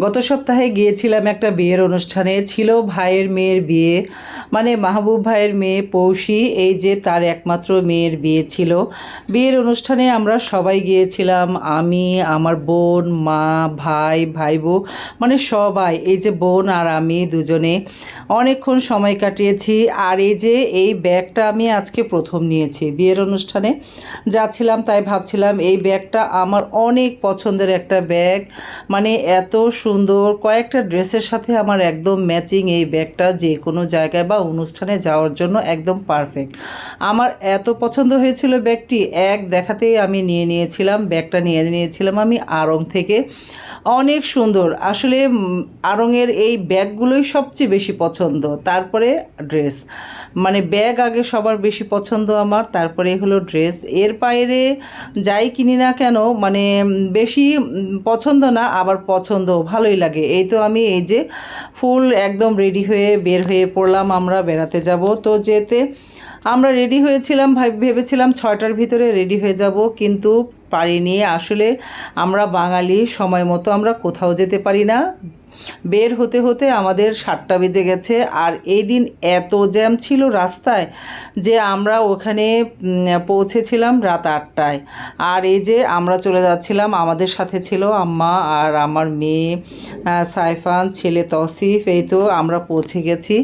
গত সপ্তাহে গিয়েছিলাম একটা বিয়ের অনুষ্ঠানে। ছিল ভাইয়ের মেয়ের বিয়ে। মানে মাহবুব ভাইয়ের মেয়ে পৌষী, এই যে তার একমাত্র মেয়ের বিয়ে ছিল। বিয়ের অনুষ্ঠানে আমরা সবাই গিয়েছিলাম, আমি, আমার বোন, মা, ভাই ভাই বউ মানে সবাই, এই যে বোন আর আমি দুজনে অনেকক্ষণ সময় কাটিয়েছি। আর এই যে এই ব্যাগটা আমি আজকে প্রথম নিয়েছি বিয়ের অনুষ্ঠানে। যাচ্ছিলাম তাই ভাবছিলাম, এই ব্যাগটা আমার অনেক পছন্দের একটা ব্যাগ। মানে এত সুন্দর, কয়েকটা ড্রেসের সাথে আমার একদম ম্যাচিং এই ব্যাগটা যে কোনো জায়গায় বা অনুষ্ঠানে যাওয়ার জন্য একদম পারফেক্ট আমার এত পছন্দ হয়েছিল ব্যাগটি, এক দেখাতেই আমি নিয়ে নিয়েছিলাম, ব্যাগটা নিয়ে নিয়েছিলাম আমি আড়ং থেকে। অনেক সুন্দর, আসলে আড়ংয়ের এই ব্যাগগুলোই সবচেয়ে বেশি পছন্দ। তারপরে ড্রেস মানে ব্যাগ আগে সবার বেশি পছন্দ আমার, তারপরে হলো ড্রেস এর বাইরে যাই কিনি না কেন মানে বেশি পছন্দ না, আবার পছন্দ ভালোই লাগে। এই তো আমি এই যে ফুল একদম রেডি হয়ে বের হয়ে পড়লাম আমরা বেড়াতে যাব। তো যেতে আমরা রেডি হয়েছিলাম ভেবেছিলাম ছয়টার ভিতরে রেডি হয়ে যাব, কিন্তু পারিনি। আসলে আমরা বাঙালি, সময় মতো আমরা কোথাও যেতে পারি না। বের হতে হতে আমাদের সাতটা বেজে গেছে। আর এই দিন এত জ্যাম ছিল রাস্তায় যে আমরা ওখানে পৌঁছেছিলাম রাত আটটায়। আর এই যে আমরা চলে যাচ্ছিলাম, আমাদের সাথে ছিল আম্মা আর আমার মেয়ে সাইফান, ছেলে তসিফ। এই তো আমরা পৌঁছে গেছি।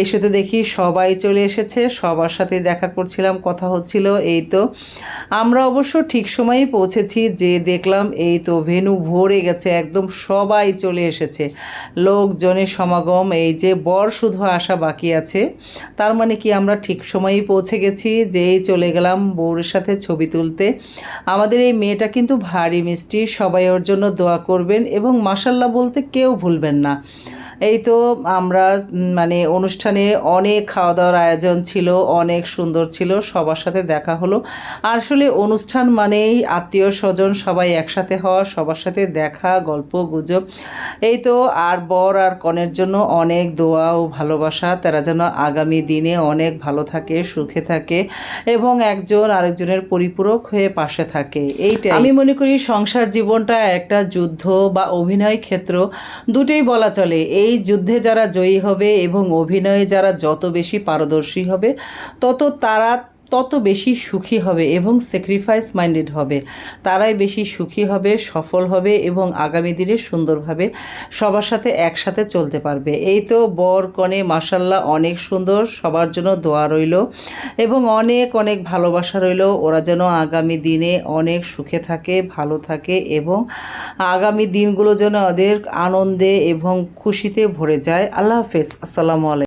এই সাথে দেখি সবাই চলে এসেছে, সবার সাথে দেখা করছিলাম, কথা হচ্ছিল, এই তো। আমরা অবশ্য ঠিক সময়ই পৌঁছেছি যে দেখলাম এই তো ভেনু ভরে গেছে, একদম সবাই চলে এসেছে। লোকজনের সমাগম, এই যে বর শুধু আসা বাকি আছে, তার মানে কি আমরা ঠিক সময়েই পৌঁছে গেছি? যেই চলে গেলাম বউর সাথে ছবি তুলতে। আমাদের এই মেয়েটা কিন্তু ভারী মিষ্টি, সবাই ওর জন্য দোয়া করবেন এবং মাসাল্লাহ বলতে কেউ ভুলবেন না। এই তো আমরা মানে অনুষ্ঠানে অনেক খাওয়া দাওয়ার আয়োজন ছিল, অনেক সুন্দর ছিল, সবার সাথে দেখা হলো। আসলে অনুষ্ঠান মানেই আত্মীয় স্বজন সবাই একসাথে হওয়া, সবার সাথে দেখা, গল্প, গুজব। এই তো আর বর আর কনের জন্য অনেক দোয়া ও ভালোবাসা, তারা যেন আগামী দিনে অনেক ভালো থাকে, সুখে থাকে এবং একজন আরেকজনের পরিপূরক হয়ে পাশে থাকে। এইটাই। আমি মনে করি সংসার জীবনটা একটা যুদ্ধ বা অভিনয় ক্ষেত্র, দুটোই বলা চলে। এই যুদ্ধে যারা জয়ী হবে এবং অভিনয়ে যারা যত বেশি পারদর্শী হবে তত তারা তত বেশি সুখী হবে এবং স্যাক্রিফাইস মাইন্ডেড হবে। তারাই বেশি সুখী হবে, সফল হবে এবং আগামী দিনে সুন্দরভাবে সবার সাথে একসাথে চলতে পারবে। এই তো বর কনে মাসাল্লাহ অনেক সুন্দর, সবার জন্য দোয়া রইল এবং অনেক অনেক ভালোবাসা রইল। ওরা যেন আগামী দিনে অনেক সুখে থাকে, ভালো থাকে এবং আগামী দিনগুলো যেন ওদের আনন্দে এবং খুশিতে ভরে যায়। আল্লাহ হাফেজ। আসসালামু আলাইকুম।